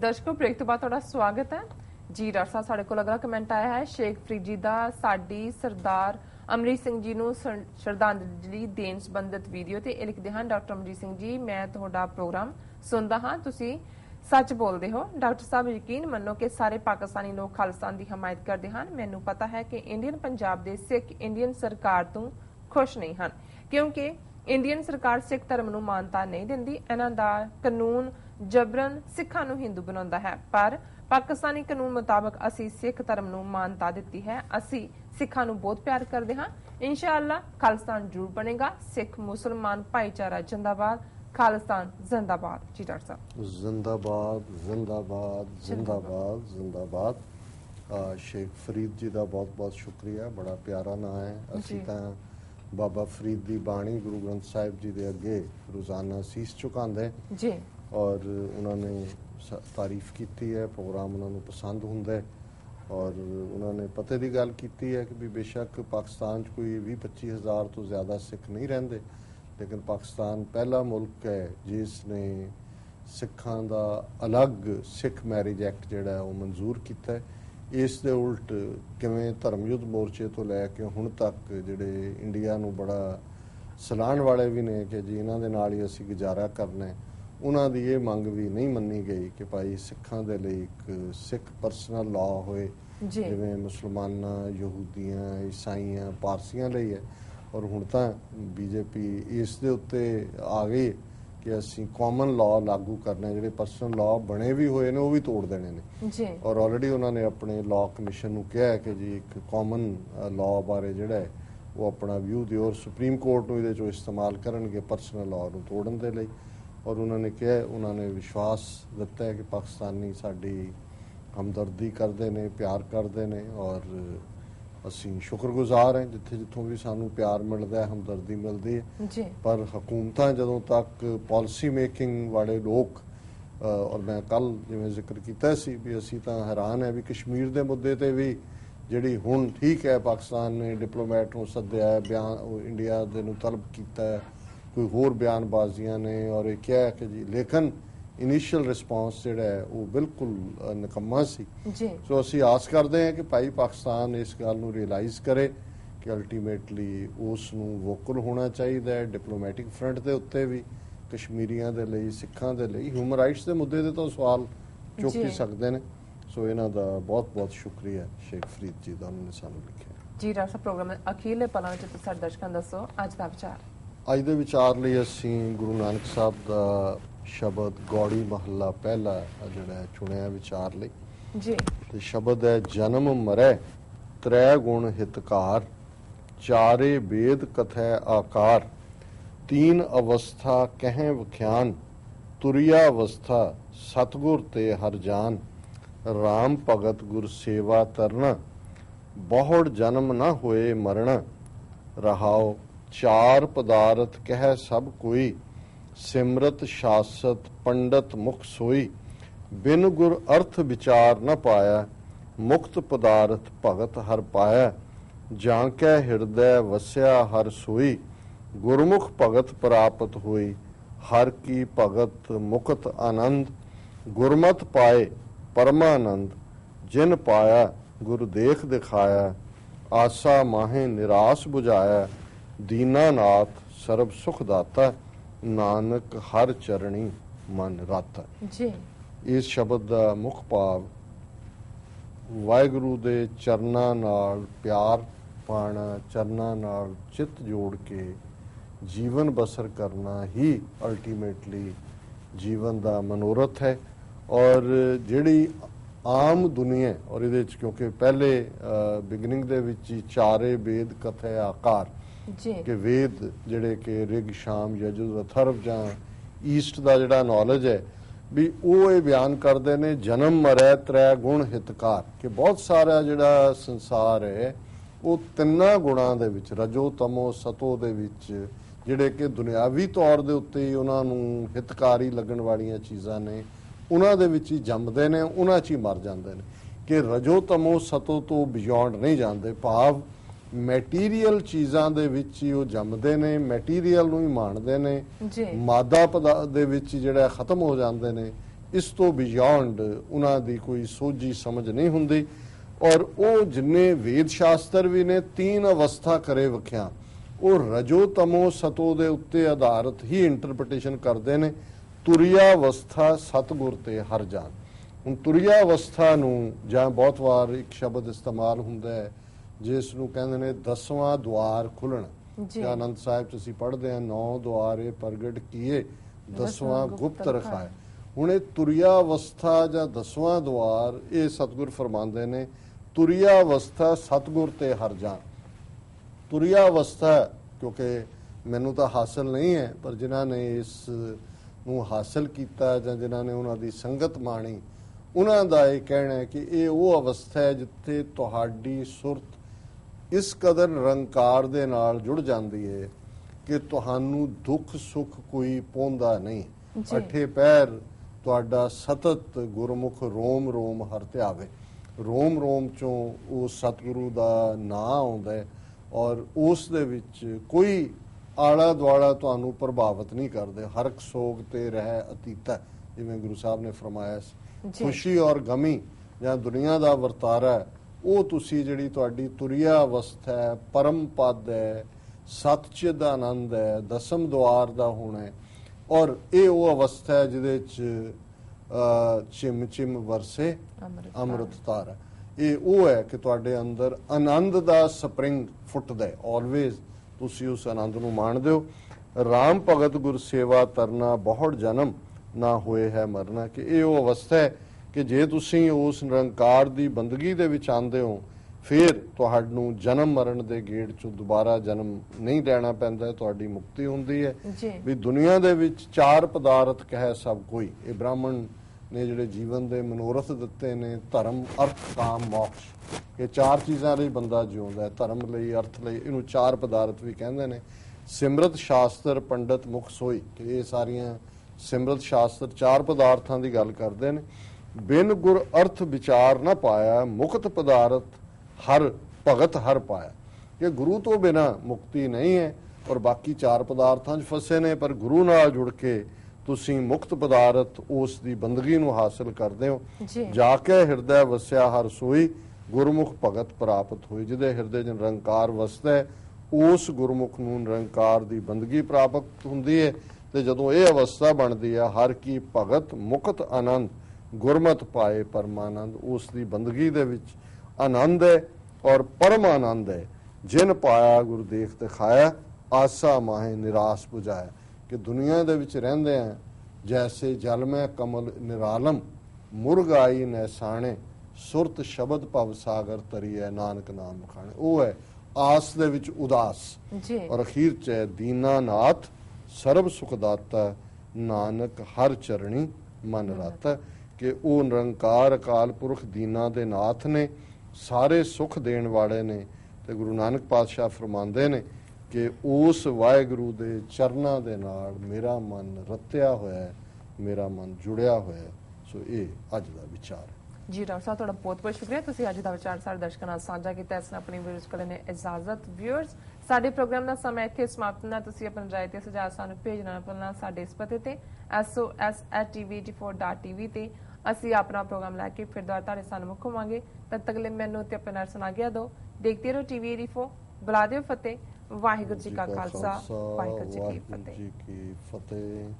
ਦਰਸ਼ਕੋ, break ਤੋਂ ਬਾਅਦ ਤੁਹਾਡਾ ਸਵਾਗਤ ਹੈ। ਜੀ, ਡਾਕਟਰ ਸਾਡੇ ਕੋਲ ਅਗਲਾ ਕਮੈਂਟ ਆਇਆ ਹੈ। ਸ਼ੇਖ ਫਰੀਦ ਦਾ, ਸਾਡੀ ਸਰਦਾਰ ਅਮਰੀਤ ਸਿੰਘ ਜੀ ਨੂੰ ਸ਼ਰਧਾਂਜਲੀ ਦੇਣ ਸੰਬੰਧਿਤ ਵੀਡੀਓ ਤੇ ਇਹ ਲਿਖਦੇ ਹਨ, ਡਾਕਟਰ ਅਮਰੀਤ ਸਿੰਘ ਜੀ, ਮੈਂ ਤੁਹਾਡਾ ਪ੍ਰੋਗਰਾਮ ਸੁਣਦਾ ਹਾਂ। ਤੁਸੀਂ ਸੱਚ ਬੋਲਦੇ ਹੋ। ਡਾਕਟਰ ਸਾਹਿਬ, ਯਕੀਨ ਮੰਨੋ ਕਿ ਸਾਰੇ ਪਾਕਿਸਤਾਨੀ ਲੋਕ ਖਾਲਿਸਤਾਨ ਦੀ ਹਮਾਇਤ ਕਰਦੇ ਹਨ। ਮੈਨੂੰ ਪਤਾ ਹੈ ਕਿ ਇੰਡੀਅਨ ਪੰਜਾਬ ਦੇ ਸਿੱਖ ਇੰਡੀਅਨ ਸਰਕਾਰ ਤੋਂ ਖੁਸ਼ ਨਹੀਂ ਹਨ, ਕਿਉਂਕਿ ਇੰਡੀਅਨ ਸਰਕਾਰ ਸਿੱਖ ਧਰਮ ਨੂੰ ਮਾਨਤਾ ਨਹੀਂ ਦਿੰਦੀ। ਇਹਨਾਂ ਦਾ ਕਾਨੂੰਨ ਜਬਰਨ ਸਿੱਖਾਂ ਨੂੰ ਹਿੰਦੂ ਬਣਾਉਂਦਾ ਹੈ। ਪਰ ਪਾਕਿਸਤਾਨੀ ਕਾਨੂੰਨ ਮੁਤਾਬਕ ਅਸੀਂ ਸਿੱਖ ਧਰਮ ਨੂੰ ਮਾਨਤਾ ਦਿੱਤੀ ਹੈ। ਅਸੀਂ ਸਿੱਖਾਂ ਨੂੰ ਬਹੁਤ ਪਿਆਰ ਕਰਦੇ ਹਾਂ। ਇਨਸ਼ਾਅੱਲਾ ਖਾਲਿਸਤਾਨ ਜ਼ਰੂਰ ਬਣੇਗਾ। ਸਿੱਖ ਮੁਸਲਮਾਨ ਭਾਈਚਾਰਾ ਜਿੰਦਾਬਾਦ। ਖਾਲਿਸਤਾਨ ਜ਼ਿੰਦਾਬਾਦ। ਜੀ ਡਾਕਟਰ ਸਾਹਿਬ। ਜ਼ਿੰਦਾਬਾਦ ਜ਼ਿੰਦਾਬਾਦ ਜ਼ਿੰਦਾਬਾਦ ਜ਼ਿੰਦਾਬਾਦ। ਸ਼ੇਖ ਫਰੀਦ ਜੀ ਦਾ ਬਹੁਤ ਬਹੁਤ ਸ਼ੁਕਰੀਆ। ਬੜਾ ਪਿਆਰਾ ਨਾਮ ਹੈ। ਅਸੀਂ। ਤਾਂ ਬਾਬਾ ਫਰੀਦ ਦੀ ਬਾਣੀ ਗੁਰੂ ਗ੍ਰੰਥ ਸਾਹਿਬ ਜੀ ਦੇ ਅੱਗੇ ਰੋਜ਼ਾਨਾ ਸੀਸ ਝੁਕਾਉਂਦੇ ਜੀ। ਔਰ ਉਹਨਾਂ ਨੇ ਸ- ਤਾਰੀਫ ਕੀਤੀ ਹੈ, ਪ੍ਰੋਗਰਾਮ ਉਹਨਾਂ ਨੂੰ ਪਸੰਦ ਹੁੰਦਾ ਹੈ ਔਰ ਉਹਨਾਂ ਨੇ ਪਤੇ ਦੀ ਗੱਲ ਕੀਤੀ ਹੈ ਕਿ ਵੀ ਬੇਸ਼ੱਕ ਪਾਕਿਸਤਾਨ 'ਚ ਕੋਈ 20-25 ਹਜ਼ਾਰ ਤੋਂ ਜ਼ਿਆਦਾ ਸਿੱਖ ਨਹੀਂ ਰਹਿੰਦੇ, ਲੇਕਿਨ ਪਾਕਿਸਤਾਨ ਪਹਿਲਾ ਮੁਲਕ ਹੈ ਜਿਸ ਨੇ ਸਿੱਖਾਂ ਦਾ ਅਲੱਗ ਸਿੱਖ ਮੈਰਿਜ ਐਕਟ ਜਿਹੜਾ ਹੈ ਉਹ ਮਨਜ਼ੂਰ ਕੀਤਾ ਹੈ। ਇਸ ਦੇ ਉਲਟ ਕਿਵੇਂ ਧਰਮ ਯੁੱਧ ਮੋਰਚੇ ਤੋਂ ਲੈ ਕੇ ਹੁਣ ਤੱਕ ਜਿਹੜੇ ਇੰਡੀਆ ਨੂੰ ਬੜਾ ਸਲਾਹਣ ਵਾਲੇ ਵੀ ਨੇ ਕਿ ਜੀ ਇਹਨਾਂ ਦੇ ਨਾਲ ਹੀ ਅਸੀਂ ਗੁਜ਼ਾਰਾ ਕਰਨਾ ਹੈ ਉਹਨਾਂ ਦੀ ਇਹ ਮੰਗ ਵੀ ਨਹੀਂ ਮੰਨੀ ਗਈ ਕਿ ਭਾਈ ਸਿੱਖਾਂ ਦੇ ਲਈ ਇੱਕ ਸਿੱਖ ਪਰਸਨਲ ਲਾਅ ਹੋਏ ਜਿਵੇਂ ਮੁਸਲਮਾਨਾਂ ਯਹੂਦੀਆਂ ਈਸਾਈਆਂ ਪਾਰਸੀਆਂ ਲਈ ਹੈ। ਔਰ ਹੁਣ ਤਾਂ ਬੀਜੇਪੀ ਇਸ ਦੇ ਉੱਤੇ ਆ ਗਈ ਕਿ ਅਸੀਂ ਕਾਮਨ ਲਾਅ ਲਾਗੂ ਕਰਨਾ। ਜਿਹੜੇ ਪਰਸਨਲ ਲਾਅ ਬਣੇ ਵੀ ਹੋਏ ਨੇ ਉਹ ਵੀ ਤੋੜ ਦੇਣੇ ਨੇ। ਜੀ। ਔਰ ਆਲਰੇਡੀ ਉਹਨਾਂ ਨੇ ਆਪਣੇ ਲਾਅ ਕਮਿਸ਼ਨ ਨੂੰ ਕਿਹਾ ਹੈ ਕਿ ਜੀ ਇੱਕ ਕਾਮਨ ਲਾਅ ਬਾਰੇ ਜਿਹੜਾ ਹੈ ਉਹ ਆਪਣਾ ਵਿਊ ਦਿਓ। ਔਰ ਸੁਪਰੀਮ ਕੋਰਟ ਨੂੰ ਇਹਦੇ ਚੋਂ ਇਸਤੇਮਾਲ ਕਰਨਗੇ ਪਰਸਨਲ ਲਾਅ ਨੂੰ ਤੋੜਨ ਦੇ ਲਈ। ਔਰ ਉਹਨਾਂ ਨੇ ਕਿਹਾ ਉਹਨਾਂ ਨੇ ਵਿਸ਼ਵਾਸ ਦਿੱਤਾ ਹੈ ਕਿ ਪਾਕਿਸਤਾਨੀ ਸਾਡੀ ਹਮਦਰਦੀ ਕਰਦੇ ਨੇ ਪਿਆਰ ਕਰਦੇ ਨੇ ਔਰ ਅਸੀਂ ਸ਼ੁਕਰਗੁਜ਼ਾਰ ਹਾਂ ਜਿੱਥੇ ਜਿੱਥੋਂ ਵੀ ਸਾਨੂੰ ਪਿਆਰ ਮਿਲਦਾ ਹੈ ਹਮਦਰਦੀ ਮਿਲਦੀ ਹੈ। ਜੀ। ਪਰ ਹਕੂਮਤਾਂ ਜਦੋਂ ਤੱਕ ਪਾਲਿਸੀ ਮੇਕਿੰਗ ਵਾਲੇ ਲੋਕ ਔਰ ਮੈਂ ਕੱਲ ਜਿਵੇਂ ਜ਼ਿਕਰ ਕੀਤਾ ਸੀ ਵੀ ਅਸੀਂ ਤਾਂ ਹੈਰਾਨ ਹੈ ਵੀ ਕਸ਼ਮੀਰ ਦੇ ਮੁੱਦੇ ਤੇ ਵੀ ਜਿਹੜੀ ਹੁਣ ਠੀਕ ਹੈ ਪਾਕਿਸਤਾਨ ਨੇ ਡਿਪਲੋਮੈਟ ਨੂੰ ਸੱਦਿਆ ਹੈ ਬਿਆਨ ਉਹ ਇੰਡੀਆ ਦੇ ਨੂੰ ਤਲਬ ਕੀਤਾ ਹੈ। ਕੋਈ ਹੋਰ ਬਿਆਨਬਾਜ਼ੀਆਂ ਨੇ ਔਰ ਇਹ ਕਿਹਾ ਕਿ ਜੀ ਲੇਕਿਨ ਇਨੀਸ਼ੀਅਲ ਰਿਸਪਾਂਸ ਜਿਹੜਾ ਹੈ ਉਹ ਬਿਲਕੁਲ ਨਿਕੰਮਾ ਸੀ। ਜੀ। ਸੋ ਅਸੀਂ ਆਸ ਕਰਦੇ ਹਾਂ ਕਿ ਭਾਈ ਪਾਕਿਸਤਾਨ ਇਸ ਗੱਲ ਨੂੰ ਰਿਅਲਾਈਜ਼ ਕਰੇ ਕਿ ਅਲਟੀਮੇਟਲੀ ਉਸ ਨੂੰ ਵੋਕਲ ਹੋਣਾ ਚਾਹੀਦਾ ਹੈ ਡਿਪਲੋਮੈਟਿਕ ਫਰੰਟ ਦੇ ਉੱਤੇ ਵੀ ਕਸ਼ਮੀਰੀਆਂ ਦੇ ਲਈ ਸਿੱਖਾਂ ਦੇ ਲਈ ਹਿਊਮਨ ਰਾਈਟਸ ਦੇ ਮੁੱਦੇ ਤੇ ਤਾਂ ਸਵਾਲ ਚੁੱਕ। ਹੀ ਸਕਦੇ ਨੇ। ਸੋ ਇਹਨਾਂ ਦਾ ਬਹੁਤ-ਬਹੁਤ ਸ਼ੁਕਰੀਆ ਸ਼ੇਖ ਫਰੀਦ ਜੀ ਦਾ ਉਹਨਾਂ ਨੇ ਸਾਨੂੰ ਲਿਖਿਆ। ਜੀ ਡਾਕਟਰ ਸਾਹਿਬ ਪ੍ਰੋਗਰਾਮ ਦੇ ਅਖੀਰਲੇ ਪਲਾਂ ਵਿੱਚ ਤੁਸੀਂ ਸਾਡੇ ਦਰਸ਼ਕਾਂ ਦੱਸੋ ਅੱਜ ਦਾ ਵਿਚਾਰ। ਅੱਜ ਦੇ ਵਿਚਾਰ ਲਈ ਅਸੀਂ ਗੁਰੂ ਨਾਨਕ ਸਾਹਿਬ ਦਾ ਸ਼ਬਦ ਗੌੜੀ ਮਹੱਲਾ ਪਹਿਲਾ ਜਿਹੜਾ ਚੁਣਿਆ ਵਿਚਾਰ ਲਈ। ਜੀ। ਤੇ ਸ਼ਬਦ ਹੈ ਜਨਮ ਮਰੈ ਤ੍ਰੈ ਗੁਣ ਹਿਤਕਾਰ ਚਾਰੇ ਵੇਦ ਕਥੈ ਆਕਾਰ ਤੀਨ ਅਵਸਥਾ ਕਹਿ ਵਿਖਿਆਨ ਤੁਰਿਆ ਅਵਸਥਾ ਸਤਗੁਰ ਤੇ ਹਰ ਜਾਨ RAM ਭਗਤ ਗੁਰ ਸੇਵਾ ਤਰਨਾ ਬਹੁੜ ਜਨਮ ਨਾ ਹੋਏ ਮਰਨ ਰਹਾਓ ਚਾਰ ਪਦਾਰਥ ਕਹਿ ਸਭ ਕੋਈ, ਸਿਮਰਤ ਸ਼ਾਸਤ ਪੰਡਤ ਮੁਖ ਸੋਈ। ਬਿਨ ਗੁਰ ਅਰਥ ਵਿਚਾਰ ਨ ਪਾਇਆ, ਮੁਕਤ ਪਦਾਰਥ ਭਗਤ ਹਰ ਪਾਇਆ। ਜਾਂ ਕੈ ਹਿਰਦੈ ਵਸਿਆ ਹਰ ਸੋਈ, ਗੁਰਮੁਖ ਭਗਤ ਪ੍ਰਾਪਤ ਹੋਈ। ਹਰ ਕੀ ਭਗਤ ਮੁਕਤ ਆਨੰਦ, ਗੁਰਮਤ ਪਾਏ ਪਰਮਾਨੰਦ। ਜਿਨ ਪਾਇਆ, ਗੁਰ ਦੇਖ ਦਿਖਾਇਆ। ਆਸਾ ਮਾਹੇ ਨਿਰਾਸ 부ਝਾਇਆ ਦੀਨਾਨਾਥ ਸਰਬ ਸੁਖ ਦਾਤਾ ਨਾਨਕ ਹਰ ਚਰਣੀ ਮਨ ਰਾਤਾ। ਜੀ। ਇਸ ਸ਼ਬਦ ਦਾ ਮੁੱਖ ਭਾਵ ਵਾਹਿਗੁਰੂ ਦੇ ਚਰਨਾਂ ਨਾਲ ਪਿਆਰ ਪਾਣਾ ਚਰਨਾਂ ਨਾਲ ਚਿੱਤ ਜੋੜ ਕੇ ਜੀਵਨ ਬਸਰ ਕਰਨਾ ਹੀ ਅਲਟੀਮੇਟਲੀ ਜੀਵਨ ਦਾ ਮਨੋਰਥ ਹੈ। ਔਰ ਜਿਹੜੀ ਆਮ ਦੁਨੀਆ ਔਰ ਇਹਦੇ ਵਿੱਚ ਕਿਉਂਕਿ ਪਹਿਲੇ ਬਿਗਨਿੰਗ ਦੇ ਵਿੱਚ ਹੀ ਚਾਰੇ ਵੇਦ ਕਥਾ ਆਕਾਰ ਜੀ। ਕਿ ਵੇਦ ਜਿਹੜੇ ਕਿ ਰਿਗ, ਸ਼ਾਮ ਯਜੁਰ ਅਥਰਵ ਜਾਂ ਈਸਟ ਦਾ ਜਿਹੜਾ ਨੌਲੇਜ ਹੈ ਵੀ ਉਹ ਇਹ ਬਿਆਨ ਕਰਦੇ ਨੇ, ਜਨਮ ਮਰੈ ਤ੍ਰੈ ਗੁਣ ਹਿਤਕਾਰ। ਕਿ ਬਹੁਤ ਸਾਰਾ ਜਿਹੜਾ ਸੰਸਾਰ ਹੈ, ਉਹ ਤਿੰਨਾਂ ਗੁਣਾਂ ਦੇ ਵਿੱਚ, ਰਜੋ, ਤਮੋ, ਸਤੋ ਦੇ ਵਿੱਚ, ਜਿਹੜੇ ਕਿ ਦੁਨਿਆਵੀ ਤੌਰ ਦੇ ਉੱਤੇ ਹੀ ਉਹਨਾਂ ਨੂੰ ਹਿਤਕਾਰੀ ਲੱਗਣ ਵਾਲੀਆਂ ਚੀਜ਼ਾਂ ਨੇ, ਉਹਨਾਂ ਦੇ ਵਿੱਚ ਹੀ ਜੰਮਦੇ ਨੇ, ਉਹਨਾਂ 'ਚ ਹੀ ਮਰ ਜਾਂਦੇ ਨੇ। ਕਿ ਰਜੋ, ਤਮੋ, ਸਤੋ ਤੋਂ ਬਿਯੋਂਡ ਨਹੀਂ ਜਾਂਦੇ, ਭਾਵ ਮੈਟੀਰੀਅਲ ਚੀਜ਼ਾਂ ਦੇ ਵਿੱਚ ਹੀ ਉਹ ਜੰਮਦੇ ਨੇ ਮੈਟੀਰੀਅਲ ਨੂੰ ਹੀ ਮਾਣਦੇ ਨੇ ਜੀ। ਮਾਦਾ ਪਦਾ ਦੇ ਵਿੱਚ ਜਿਹੜਾ ਖਤਮ ਹੋ ਜਾਂਦੇ ਨੇ ਇਸ ਤੋਂ ਬਿਯੋਂਡ ਉਹਨਾਂ ਦੀ ਕੋਈ ਸੋਝੀ ਸਮਝ ਨਹੀਂ ਹੁੰਦੀ। ਔਰ ਉਹ ਜਿੰਨੇ ਵੇਦ ਸ਼ਾਸਤਰ ਵੀ ਨੇ ਤੀਨ ਅਵਸਥਾ ਕਰੇ ਵਖਿਆ। ਉਹ ਰਜੋ ਤਮੋ ਸਤੋ ਦੇ ਉੱਤੇ ਆਧਾਰਿਤ ਹੀ ਇੰਟਰਪ੍ਰੀਟੇਸ਼ਨ ਕਰਦੇ ਨੇ ਤੁਰਿਆ ਅਵਸਥਾ ਸਤਗੁਰ ਤੇ ਹਰ ਜਾਨ। ਹੁਣ ਤੁਰਿਆ ਅਵਸਥਾ ਨੂੰ ਜਾਂ ਬਹੁਤ ਵਾਰ ਇੱਕ ਸ਼ਬਦ ਇਸਤੇਮਾਲ ਹੁੰਦਾ ਹੈ ਜਿਸ ਨੂੰ ਕਹਿੰਦੇ ਨੇ ਦਸਵਾਂ ਦਵਾਰ ਖੁੱਲਣ ਜੀ। ਆਨੰਦ ਸਾਹਿਬ ਚ ਅਸੀਂ ਪੜ੍ਹਦੇ ਹਾਂ ਨੌ ਦੁਆਰੇ ਪ੍ਰਗਟ ਕੀਏ ਦਸਵਾਂ ਗੁਪਤ ਰਖਾਏ ਹੁਣ ਇਹ ਤੁਰਿਆ ਅਵਸਥਾ ਜਾਂ ਦਸਵਾਂ ਦਵਾਰ ਇਹ ਸਤਿਗੁਰ ਫਰਮਾਉਂਦੇ ਨੇ ਤੁਰਿਆ ਅਵਸਥਾ ਸਤਿਗੁਰ ਤੇ ਹਰ ਜਾਨ ਤੁਰਿਆ ਅਵਸਥਾ ਕਿਉਂਕਿ ਮੈਨੂੰ ਤਾਂ ਹਾਸਲ ਨਹੀਂ ਹੈ ਪਰ ਜਿਨ੍ਹਾਂ ਨੇ ਇਸ ਨੂੰ ਹਾਸਲ ਕੀਤਾ ਜਾਂ ਜਿਨ੍ਹਾਂ ਨੇ ਉਹਨਾਂ ਦੀ ਸੰਗਤ ਮਾਣੀ ਉਹਨਾਂ ਦਾ ਇਹ ਕਹਿਣਾ ਹੈ ਕਿ ਇਹ ਉਹ ਅਵਸਥਾ ਹੈ ਜਿੱਥੇ ਤੁਹਾਡੀ ਸੁਰਤ ਇਸ ਕਦਰ ਨਿਰੰਕਾਰ ਦੇ ਨਾਲ ਜੁੜ ਜਾਂਦੀ ਹੈ ਕਿ ਤੁਹਾਨੂੰ ਦੁੱਖ ਸੁੱਖ ਕੋਈ ਪਹੁੰਚਦਾ ਨਹੀਂ। ਅਠੇ ਪੈਰ ਤੁਹਾਡਾ ਸਤਤ ਗੁਰਮੁਖ ਰੋਮ ਰੋਮ ਹਰ ਧਿਆਵੇ ਰੋਮ ਰੋਮ ਚੋਂ ਉਹ ਸਤਿਗੁਰੂ ਦਾ ਨਾਂ ਆਉਂਦਾ ਹੈ ਔਰ ਉਸ ਦੇ ਵਿੱਚ ਕੋਈ ਆਲਾ ਦੁਆਲਾ ਤੁਹਾਨੂੰ ਪ੍ਰਭਾਵਿਤ ਨਹੀਂ ਕਰਦੇ ਹਰ ਇੱਕ ਸੋਗ ਤੇ ਰਹਿ ਅਤੀਤਾ ਜਿਵੇਂ ਗੁਰੂ ਸਾਹਿਬ ਨੇ ਫਰਮਾਇਆ ਸੀ। ਖੁਸ਼ੀ ਔਰ ਗਮੀ ਜਾਂ ਦੁਨੀਆ ਦਾ ਵਰਤਾਰਾ ਉਹ ਤੁਸੀਂ ਜਿਹੜੀ ਤੁਹਾਡੀ ਤੁਰਿਆ ਅਵਸਥਾ ਹੈ ਪਰਮ ਪਦ ਹੈ ਸਤਚਿਦ ਆਨੰਦ ਹੈ ਦਸਮ ਦੁਆਰ ਦਾ ਹੋਣਾ ਹੈ। ਔਰ ਇਹ ਉਹ ਅਵਸਥਾ ਹੈ ਜਿਹਦੇ ਚ ਚਿਮ ਚਿਮ ਵਰਸੇ ਅੰਮ੍ਰਿਤ ਧਾਰਾ ਇਹ ਉਹ ਹੈ ਕਿ ਤੁਹਾਡੇ ਅੰਦਰ ਆਨੰਦ ਦਾ ਸਪਰਿੰਗ ਫੁੱਟਦਾ ਹੈ। ਆਲਵੇਜ਼ ਤੁਸੀਂ ਉਸ ਆਨੰਦ ਨੂੰ ਮਾਣਦੇ ਹੋ। RAM ਭਗਤ ਗੁਰ ਸੇਵਾ ਤਰਨਾ ਬਹੁੜ ਜਨਮ ਨਾ ਹੋਏ ਹੈ ਮਰਨਾ ਕਿ ਇਹ ਉਹ ਅਵਸਥਾ ਹੈ ਕਿ ਜੇ ਤੁਸੀਂ ਉਸ ਨਿਰੰਕਾਰ ਦੀ ਬੰਦਗੀ ਦੇ ਵਿੱਚ ਆਂਦੇ ਹੋ ਫਿਰ ਤੁਹਾਨੂੰ ਜਨਮ ਮਰਨ ਦੇ ਗੇੜ ਚੋਂ ਦੁਬਾਰਾ ਜਨਮ ਨਹੀਂ ਲੈਣਾ ਪੈਂਦਾ ਤੁਹਾਡੀ ਮੁਕਤੀ ਹੁੰਦੀ ਹੈ। ਵੀ ਦੁਨੀਆ ਦੇ ਵਿੱਚ ਚਾਰ ਪਦਾਰਥ ਕਹੇ ਸਭ ਕੋਈ। ਇਹ ਬ੍ਰਾਹਮਣ ਨੇ ਜਿਹੜੇ ਜੀਵਨ ਦੇ ਮਨੋਰਥ ਦਿੱਤੇ ਨੇ ਧਰਮ ਅਰਥ ਕਾਮ ਮੋਕਸ਼। ਇਹ ਚਾਰ ਚੀਜ਼ਾਂ ਲਈ ਬੰਦਾ ਜਿਉਂਦਾ ਹੈ। ਧਰਮ ਲਈ ਅਰਥ ਲਈ ਇਹਨੂੰ ਚਾਰ ਪਦਾਰਥ ਵੀ ਕਹਿੰਦੇ ਨੇ। ਸਿਮਰਤ ਸ਼ਾਸਤਰ ਪੰਡਤ ਮੁਖ ਸੋਈ ਇਹ ਸਾਰੀਆਂ ਸਿਮਰਤ ਸ਼ਾਸਤਰ ਚਾਰ ਪਦਾਰਥਾਂ ਦੀ ਗੱਲ ਕਰਦੇ ਨੇ। ਬਿਨ ਗੁਰ ਅਰਥ ਵਿਚਾਰ ਨਾ ਪਾਇਆ ਮੁਕਤ ਪਦਾਰਥ ਹਰ ਭਗਤ ਹਰ ਪਾਇਆ। ਕਿ ਗੁਰੂ ਤੋਂ ਬਿਨਾ ਮੁਕਤੀ ਨਹੀਂ ਹੈ ਔਰ ਬਾਕੀ ਚਾਰ ਪਦਾਰਥਾਂ 'ਚ ਫਸੇ ਨੇ ਪਰ ਗੁਰੂ ਨਾਲ ਜੁੜ ਕੇ ਤੁਸੀਂ ਮੁਕਤ ਪਦਾਰਥ ਉਸ ਦੀ ਬੰਦਗੀ ਨੂੰ ਹਾਸਲ ਕਰਦੇ ਹੋ। ਜੀ। ਕੇ ਹਿਰਦੈ ਵਸਿਆ ਹਰ ਸੋਈ ਗੁਰਮੁਖ ਭਗਤ ਪ੍ਰਾਪਤ ਹੋਈ। ਜਿਹਦੇ ਹਿਰਦੇ 'ਚ ਨਿਰੰਕਾਰ ਵਸਦਾ ਹੈ ਉਸ ਗੁਰਮੁਖ ਨੂੰ ਨਿਰੰਕਾਰ ਦੀ ਬੰਦਗੀ ਪ੍ਰਾਪਤ ਹੁੰਦੀ ਹੈ। ਤੇ ਜਦੋਂ ਇਹ ਅਵਸਥਾ ਬਣਦੀ ਹੈ ਹਰ ਕੀ ਭਗਤ ਮੁਕਤ ਆਨੰਦ ਗੁਰਮਤ ਪਾਏ ਪਰਮਾਨੰਦ ਉਸ ਦੀ ਬੰਦਗੀ ਦੇ ਵਿੱਚ ਆਨੰਦ ਹੈ ਔਰ ਪਰਮ ਆਨੰਦ ਹੈ। ਜਿਨ ਪਾਇਆ ਗੁਰ ਦੇਖ ਆਸਾ ਮਾਹੇ ਨਿਰਾਸ਼ 부ਝਾਇਆ ਕਿ ਦੁਨੀਆ ਦੇ ਵਿੱਚ ਰਹਿੰਦੇ ਆ ਜੈਸੇ ਜਲ ਮੈਂ ਕਮਲ ਨਿਰਾਲਮ ਮੁਰਗ ਆਈ ਨੈਸਾਣੇ ਸੁਰਤ ਸ਼ਬਦ ਭਵ ਸਾਗਰ ਤਰੀਐ ਨਾਨਕ ਨਾਮ ਖਾਣੇ। ਉਹ ਹੈ ਆਸ ਦੇ ਵਿੱਚ ਉਦਾਸ ਜੀ। ਔਰ ਅਖੀਰ ਚ ਹੈ ਦੀਨਾਨਾਥ ਸਰਬ ਸੁਖ ਦਾਤਾ ਨਾਨਕ ਹਰ ਚਰਣੀ ਮਨ ਰਤਾ। ਕਿ ਉਹ ਨਿਰੰਕਾਰ ਅਕਾਲ ਪੁਰਖ ਦੀਨਾ ਦੇ ਨਾਥ ਨੇ, ਸਾਰੇ ਸੁਖ ਦੇਣ ਵਾਲੇ ਨੇ ਤੇ ਗੁਰੂ ਨਾਨਕ ਪਾਤਸ਼ਾਹ ਫਰਮਾਉਂਦੇ ਨੇ ਕਿ ਉਸ ਵਾਹਿਗੁਰੂ ਦੇ ਚਰਨਾਂ ਦੇ ਨਾਲ ਮੇਰਾ ਮਨ ਰਤਿਆ ਹੋਇਆ ਹੈ, ਮੇਰਾ ਮਨ ਜੁੜਿਆ ਹੋਇਆ ਹੈ। ਸੋ ਇਹ ਅੱਜ ਦਾ ਵਿਚਾਰ ਹੈ। ਜੀ, ਡਾਕਟਰ ਸਾਹਿਬ, ਤੁਹਾਡਾ ਬਹੁਤ ਬਹੁਤ ਸ਼ੁਕਰੀਆ। ਤੁਸੀਂ ਅੱਜ ਦਾ ਵਿਚਾਰ ਸਾਡੇ ਦਰਸ਼ਕਾਂ ਨਾਲ ਸਾਂਝਾ ਕੀਤਾ। ਇਸ ਨਾਲ ਆਪਣੀ ਵੀਡੀਓਜ਼ ਕੋਲ ਨੇ ਇਜਾਜ਼ਤ। ਵਿਊਅਰਸ, ਸਾਡੇ ਪ੍ਰੋਗਰਾਮ ਦਾ ਸਮਾਂ ਇੱਥੇ ਸਮਾਪਤ ਨਾ ਤੁਸੀਂ ਆਪਣੀ ਰਾਏ ਤੇ ਸੁਝਾਅ ਸਾਨੂੰ ਭੇਜਣਾ ਨਾ ਸਾਡੇ ਇਸ ਪਤੇ ਤੇ sos@tv84.tv ਤੇ। ਅਸੀਂ ਆਪਣਾ ਪ੍ਰੋਗਰਾਮ ਲੈ ਕੇ ਫਿਰ ਦੁਬਾਰਾ ਤੁਹਾਡੇ ਸਾਹਮਣੇ ਮੁਖਵਾਂਗੇ ਤਦ ਤੱਕ ਲਈ ਮੈਨੂੰ ਤੇ ਆਪਣੇ ਨਾਲ ਸੁਣਾ ਗਿਆ ਦੋ ਦੇਖਦੇ ਰਹੋ ਟੀਵੀ 84 ਬੁਲਾ ਦਿਓ ਫਤਿਹ। ਵਾਹਿਗੁਰੂ ਜੀ ਕਾ ਖਾਲਸਾ। ਵਾਹਿਗੁਰੂ ਜੀ ਕੀ ਫਤਿਹ।